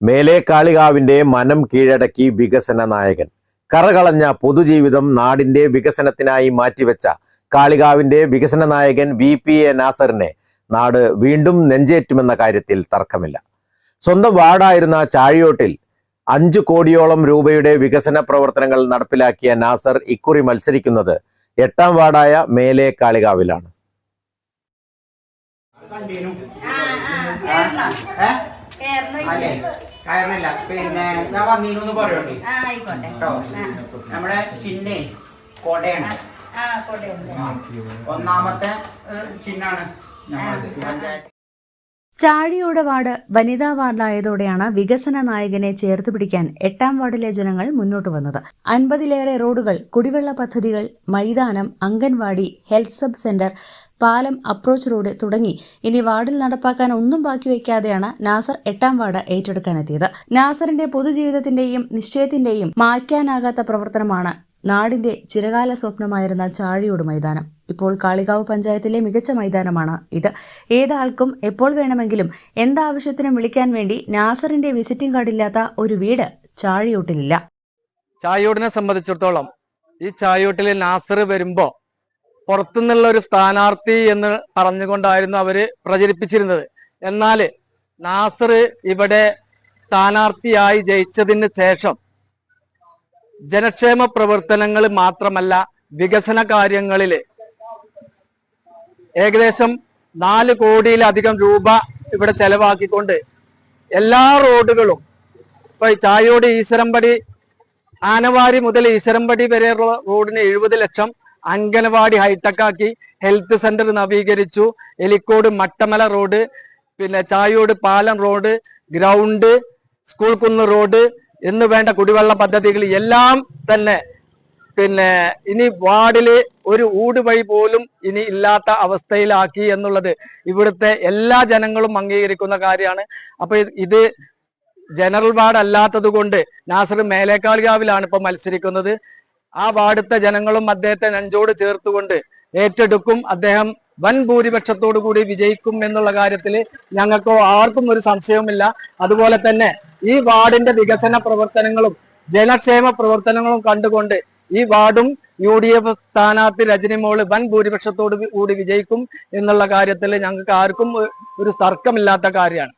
മേലെ കാളികാവിന്റെ മനം കീഴടക്കി വികസന നായകൻ. കറകളഞ്ഞ പൊതുജീവിതം നാടിന്റെ വികസനത്തിനായി മാറ്റിവെച്ച കാളികാവിന്റെ വികസന നായകൻ വി പി എ നാസറിനെ നാട് വീണ്ടും നെഞ്ചേറ്റുമെന്ന കാര്യത്തിൽ തർക്കമില്ല. സ്വന്തം വാർഡായിരുന്ന ചാഴിയോട്ടിൽ അഞ്ചു കോടിയോളം രൂപയുടെ വികസന പ്രവർത്തനങ്ങൾ നടപ്പിലാക്കിയ നാസർ ഇക്കുറി മത്സരിക്കുന്നത് എട്ടാം വാർഡായ മേലേ കാളികാവിലാണ് അല്ലേ കയറില്ല പിന്നെ ഞാൻ വന്നീനു എന്ന് പറയണ്ടേ. കേട്ടോ? നമ്മുടെ ചിഹ്നേ കൊടയാണ്. ഒന്നാമത്തെ ചിഹ്നാണ്. ഞമ്മളത് പഞ്ചായത്ത്. ചാഴിയോട് വാർഡ് വനിതാ വാർഡായതോടെയാണ് വികസന നായകനെ ചേർത്ത് പിടിക്കാൻ എട്ടാം വാർഡിലെ ജനങ്ങൾ മുന്നോട്ട് വന്നത്. അൻപതിലേറെ റോഡുകൾ കുടിവെള്ള പദ്ധതികൾ മൈതാനം അംഗൻവാടി ഹെൽത്ത് സബ് സെന്റർ പാലം അപ്രോച്ച് റോഡ് തുടങ്ങി. ഇനി വാർഡിൽ നടപ്പാക്കാൻ ഒന്നും ബാക്കി വയ്ക്കാതെയാണ് നാസർ എട്ടാം വാർഡ് ഏറ്റെടുക്കാനെത്തിയത്. നാസറിന്റെ പൊതുജീവിതത്തിന്റെയും നിശ്ചയത്തിന്റെയും മായ്ക്കാനാകാത്ത പ്രവർത്തനമാണ് നാടിന്റെ ചിരകാല സ്വപ്നമായിരുന്ന ചാഴിയോട് മൈതാനം. ഇപ്പോൾ കാളികാവ് പഞ്ചായത്തിലെ മികച്ച മൈതാനമാണ് ഇത്. ഏതാൾക്കും എപ്പോൾ വേണമെങ്കിലും എന്താവശ്യത്തിനും വിളിക്കാൻ വേണ്ടി നാസറിന്റെ വിസിറ്റിംഗ് കാർഡില്ലാത്ത ഒരു വീട് ചാഴിയോട്ടിലില്ല. ചായോടിനെ സംബന്ധിച്ചിടത്തോളം ഈ ചായോട്ടിൽ നാസർ വരുമ്പോ പുറത്തുനിന്നുള്ള ഒരു സ്ഥാനാർത്ഥി എന്ന് പറഞ്ഞുകൊണ്ടായിരുന്നു അവർ പ്രചരിപ്പിച്ചിരുന്നത്. എന്നാൽ നാസർ ഇവിടെ സ്ഥാനാർത്ഥിയായി ജയിച്ചതിന് ശേഷം ജനക്ഷേമ പ്രവർത്തനങ്ങൾ മാത്രമല്ല വികസന കാര്യങ്ങളിൽ ഏകദേശം നാല് കോടിയിലധികം രൂപ ഇവിടെ ചെലവാക്കിക്കൊണ്ട് എല്ലാ റോഡുകളും ഇപ്പൊ ചായോട് ഈശ്വരമ്പടി ആനവാരി മുതൽ ഈശ്വരമ്പടി വരെയുള്ള റോഡിന് എഴുപത് ലക്ഷം അംഗനവാടി ഹൈടെക്കാക്കി ഹെൽത്ത് സെന്റർ നവീകരിച്ചു. എലിക്കോട് മട്ടമല റോഡ് പിന്നെ ചായോട് പാലം റോഡ് ഗ്രൗണ്ട് സ്കൂൾ കുന്ന് റോഡ് എന്ന് വേണ്ട കുടിവെള്ള പദ്ധതികൾ എല്ലാം തന്നെ പിന്നെ ഇനി വാർഡിൽ ഒരു ഊട് വഴി പോലും ഇനി ഇല്ലാത്ത അവസ്ഥയിലാക്കി എന്നുള്ളത് ഇവിടുത്തെ എല്ലാ ജനങ്ങളും അംഗീകരിക്കുന്ന കാര്യമാണ്. അപ്പൊ ഇത് ജനറൽ വാർഡ് അല്ലാത്തത് കൊണ്ട് നാസർ മേലേക്കാളികാവിലാണ് ഇപ്പൊ മത്സരിക്കുന്നത്. ആ വാർഡത്തെ ജനങ്ങളും അദ്ദേഹത്തെ നെഞ്ചോട് ചേർത്തുകൊണ്ട് ഏറ്റെടുക്കും. അദ്ദേഹം വൻ ഭൂരിപക്ഷത്തോടു കൂടി വിജയിക്കും എന്നുള്ള കാര്യത്തിൽ ഞങ്ങൾക്കോ ആർക്കും ഒരു സംശയവുമില്ല. അതുപോലെ തന്നെ ഈ വാർഡിന്റെ വികസന പ്രവർത്തനങ്ങളും ജനക്ഷേമ പ്രവർത്തനങ്ങളും കണ്ടുകൊണ്ട് ഈ വാർഡും യു ഡി എഫ് സ്ഥാനാർത്ഥി രജനി മോൾ വൻ ഭൂരിപക്ഷത്തോട് കൂടി വിജയിക്കും എന്നുള്ള കാര്യത്തിൽ ഞങ്ങൾക്ക് ആർക്കും ഒരു തർക്കമില്ലാത്ത കാര്യമാണ്.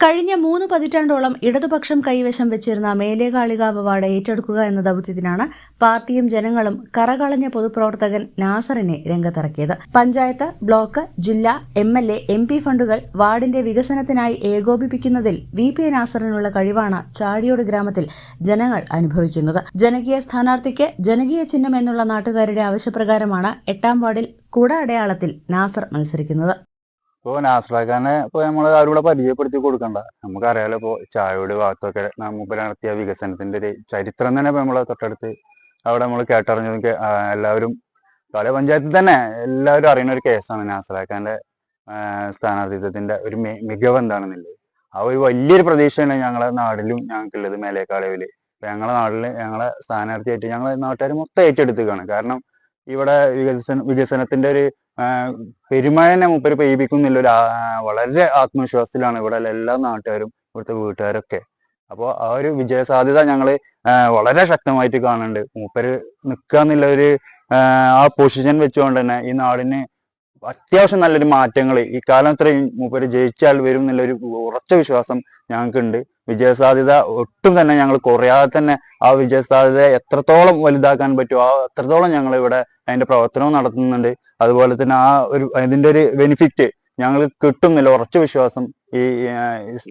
കഴിഞ്ഞ മൂന്ന് പതിറ്റാണ്ടോളം ഇടതുപക്ഷം കൈവശം വെച്ചിരുന്ന മേലേകാളികാവ് വാർഡ് ഏറ്റെടുക്കുക എന്ന ദൗത്യത്തിനാണ് പാർട്ടിയും ജനങ്ങളും കറകളഞ്ഞ പൊതുപ്രവർത്തകൻ നാസറിനെ രംഗത്തിറക്കിയത്. പഞ്ചായത്ത് ബ്ലോക്ക് ജില്ല M L A M P ഫണ്ടുകൾ വാർഡിന്റെ വികസനത്തിനായി ഏകോപിപ്പിക്കുന്നതിൽ വി പി നാസറിനുള്ള കഴിവാണ് ചാടിയോട് ഗ്രാമത്തിൽ ജനങ്ങൾ അനുഭവിക്കുന്നത്. ജനകീയ സ്ഥാനാർത്ഥിക്ക് ജനകീയ ചിഹ്നം എന്നുള്ള നാട്ടുകാരുടെ ആവശ്യപ്രകാരമാണ് എട്ടാം വാർഡിൽ കുട അടയാളത്തിൽ നാസർ മത്സരിക്കുന്നത്. ഇപ്പോൾ നാസ്രാഖാനെ ഇപ്പോൾ നമ്മൾ ആരും കൂടെ പരിചയപ്പെടുത്തി കൊടുക്കണ്ട. നമുക്കറിയാലോ ഇപ്പോൾ ചായയോട് ഭാഗത്തൊക്കെ നമുക്ക് നടത്തിയ വികസനത്തിന്റെ ഒരു ചരിത്രം തന്നെ ഇപ്പോൾ നമ്മളെ തൊട്ടടുത്ത് അവിടെ നമ്മൾ കേട്ടറിഞ്ഞു കേ- എല്ലാവരും കളി പഞ്ചായത്തിൽ തന്നെ എല്ലാവരും അറിയുന്ന ഒരു കേസാണ് നാസ്രാഖാന്റെ സ്ഥാനാർത്ഥിത്വത്തിന്റെ ഒരു മികവ് എന്താണെന്നുള്ളത്. ആ ഒരു വലിയൊരു പ്രതീക്ഷയാണ് ഞങ്ങളെ നാടിലും ഞങ്ങൾക്കുള്ളത് മേലേക്കാളവിൽ ഇപ്പൊ ഞങ്ങളെ നാട്ടിൽ ഞങ്ങളെ സ്ഥാനാർത്ഥിയായിട്ട് ഞങ്ങളെ നാട്ടുകാർ മൊത്തം ഏറ്റെടുത്തുകയാണ് കാരണം ഇവിടെ വികസന വികസനത്തിന്റെ ഒരു ആഹ് പെരുമഴ തന്നെ മൂപ്പര് പെയ്യിപ്പിക്കുന്നില്ല. ഒരു വളരെ ആത്മവിശ്വാസത്തിലാണ് ഇവിടെ എല്ലാ നാട്ടുകാരും ഇവിടുത്തെ വീട്ടുകാരൊക്കെ. അപ്പോൾ ആ ഒരു വിജയ സാധ്യത ഞങ്ങൾ വളരെ ശക്തമായിട്ട് കാണുന്നുണ്ട്. മൂപ്പര് നിൽക്കാന്നുള്ള ഒരു ആ പൊസിഷൻ വെച്ചുകൊണ്ട് തന്നെ ഈ നാടിന് അത്യാവശ്യം നല്ലൊരു മാറ്റങ്ങൾ ഈ കാലം ഇത്രയും മൂപ്പര് ജയിച്ചാൽ വരും എന്നുള്ളൊരു ഉറച്ച വിശ്വാസം ഞങ്ങൾക്കുണ്ട്. വിജയ സാധ്യത ഒട്ടും തന്നെ ഞങ്ങൾ കുറയാതെ തന്നെ ആ വിജയസാധ്യത എത്രത്തോളം വലുതാക്കാൻ പറ്റുമോ ആ അത്രത്തോളം ഞങ്ങൾ ഇവിടെ അതിന്റെ പ്രവർത്തനവും നടത്തുന്നുണ്ട്. അതുപോലെ തന്നെ ആ ഒരു അതിന്റെ ഒരു ബെനിഫിറ്റ് ഞങ്ങൾ കിട്ടുന്നില്ല. ഉറച്ചു വിശ്വാസം ഈ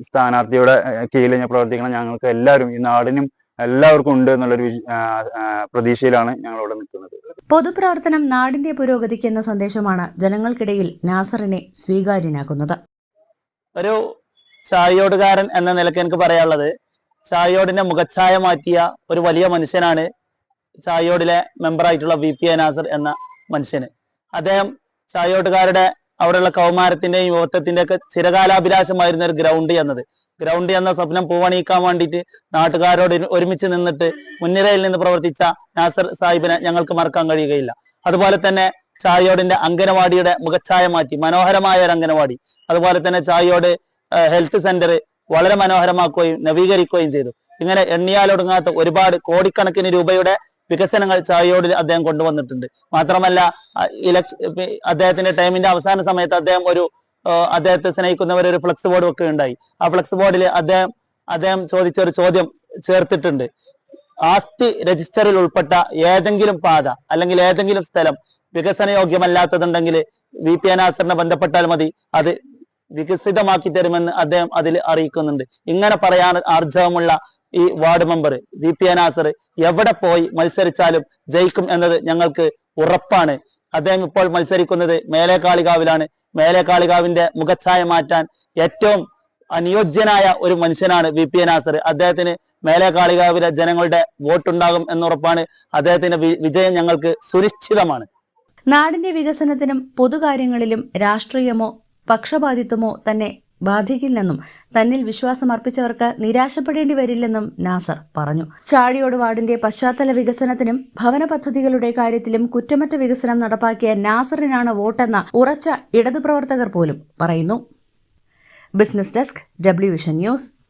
സ്ഥാനാർത്ഥിയുടെ കീഴിൽ ഞാൻ പ്രവർത്തിക്കണം ഞങ്ങൾക്ക് എല്ലാവരും ഈ നാടിനും എല്ലാവർക്കും ഉണ്ട് എന്നുള്ളൊരു പ്രതീക്ഷയിലാണ് ഞങ്ങൾ ഇവിടെ നിൽക്കുന്നത്. പൊതുപ്രവർത്തനം നാടിന്റെ പുരോഗതിക്ക് എന്ന സന്ദേശമാണ് ജനങ്ങൾക്കിടയിൽ നാസറിനെ സ്വീകാര്യനാക്കുന്നത്. ഒരു ചായയോടുകാരൻ എന്ന നിലയ്ക്ക് എനിക്ക് പറയാനുള്ളത്. ചായോടിന്റെ മുഖച്ഛായ മാറ്റിയ ഒരു വലിയ മനുഷ്യനാണ് ചായയോടിലെ മെമ്പറായിട്ടുള്ള വി പി എ നാസർ എന്ന മനുഷ്യന്. അദ്ദേഹം ചായയോട്ടുകാരുടെ അവിടെയുള്ള കൗമാരത്തിന്റെയും യുവത്വത്തിന്റെ ഒക്കെ ചിരകാലാഭിലാഷമായിരുന്ന ഒരു ഗ്രൗണ്ട് എന്നത്. ഗ്രൗണ്ട് എന്ന സ്വപ്നം പൂവണിയിക്കാൻ വേണ്ടിയിട്ട് നാട്ടുകാരോട് ഒരുമിച്ച് നിന്നിട്ട് മുൻനിരയിൽ നിന്ന് പ്രവർത്തിച്ച നാസർ സാഹിബിനെ ഞങ്ങൾക്ക് മറക്കാൻ കഴിയുകയില്ല. അതുപോലെ തന്നെ ചായയോടിന്റെ അംഗനവാടിയുടെ മുഖച്ഛായ മാറ്റി. മനോഹരമായ ഒരു അംഗനവാടി. അതുപോലെ തന്നെ ചായയോട് ഹെൽത്ത് സെന്റർ വളരെ മനോഹരമാക്കുകയും നവീകരിക്കുകയും ചെയ്തു. ഇങ്ങനെ എണ്ണിയാലൊടുങ്ങാത്ത ഒരുപാട് കോടിക്കണക്കിന് രൂപയുടെ വികസനങ്ങൾ ചായോടിൽ അദ്ദേഹം കൊണ്ടുവന്നിട്ടുണ്ട്. മാത്രമല്ല ഇലക്ഷൻ അദ്ദേഹത്തിന്റെ ടൈമിന്റെ അവസാന സമയത്ത് അദ്ദേഹം ഒരു അദ്ദേഹത്തെ സ്നേഹിക്കുന്നവർ ഒരു ഫ്ലക്സ് ബോർഡ് ഒക്കെ ഉണ്ടായി. ആ ഫ്ലക്സ് ബോർഡിൽ അദ്ദേഹം അദ്ദേഹം ചോദിച്ച ഒരു ചോദ്യം ചേർത്തിട്ടുണ്ട്. ആസ്തി രജിസ്റ്ററിൽ ഉൾപ്പെട്ട ഏതെങ്കിലും പാത അല്ലെങ്കിൽ ഏതെങ്കിലും സ്ഥലം വികസന യോഗ്യമല്ലാത്തതുണ്ടെങ്കിൽ വി പി അനാസറിനെ ബന്ധപ്പെട്ടാൽ മതി. അത് വികസിതമാക്കി തരുമെന്ന് അദ്ദേഹം അതിൽ അറിയിക്കുന്നുണ്ട്. ഇങ്ങനെ പറയാൻ ആർജവമുള്ള ഈ വാർഡ് മെമ്പർ വി പി അനാസർ എവിടെ പോയി മത്സരിച്ചാലും ജയിക്കും എന്നത് ഞങ്ങൾക്ക് ഉറപ്പാണ്. അദ്ദേഹം ഇപ്പോൾ മത്സരിക്കുന്നത് മേലേക്കാളികാവിലാണ്. മേലേക്കാളികാവിന്റെ മുഖച്ഛായ മാറ്റാൻ ഏറ്റവും അനുയോജ്യനായ ഒരു മനുഷ്യനാണ് വി പി നാസർ അദ്ദേഹത്തിന് മേലേക്കാളികാവിലെ ജനങ്ങളുടെ വോട്ടുണ്ടാകും എന്നുറപ്പാണ്. അദ്ദേഹത്തിന്റെ വിജയം ഞങ്ങൾക്ക് സുനിശ്ചിതമാണ്. നാടിന്റെ വികസനത്തിനും പൊതുകാര്യങ്ങളിലും രാഷ്ട്രീയമോ പക്ഷപാതിത്വമോ തന്നെ ബാധിക്കില്ലെന്നും തന്നിൽ വിശ്വാസം അർപ്പിച്ചവർക്ക് നിരാശപ്പെടേണ്ടി വരില്ലെന്നും നാസർ പറഞ്ഞു. ചാഴിയോട് വാർഡിന്റെ പശ്ചാത്തല വികസനത്തിനും ഭവന പദ്ധതികളുടെ കാര്യത്തിലും കുറ്റമറ്റ വികസനം നടപ്പാക്കിയ നാസറിനാണ് വോട്ടെന്ന ഉറച്ച ഇടതുപ്രവർത്തകർ പോലും പറയുന്നു. Business desk W vision news.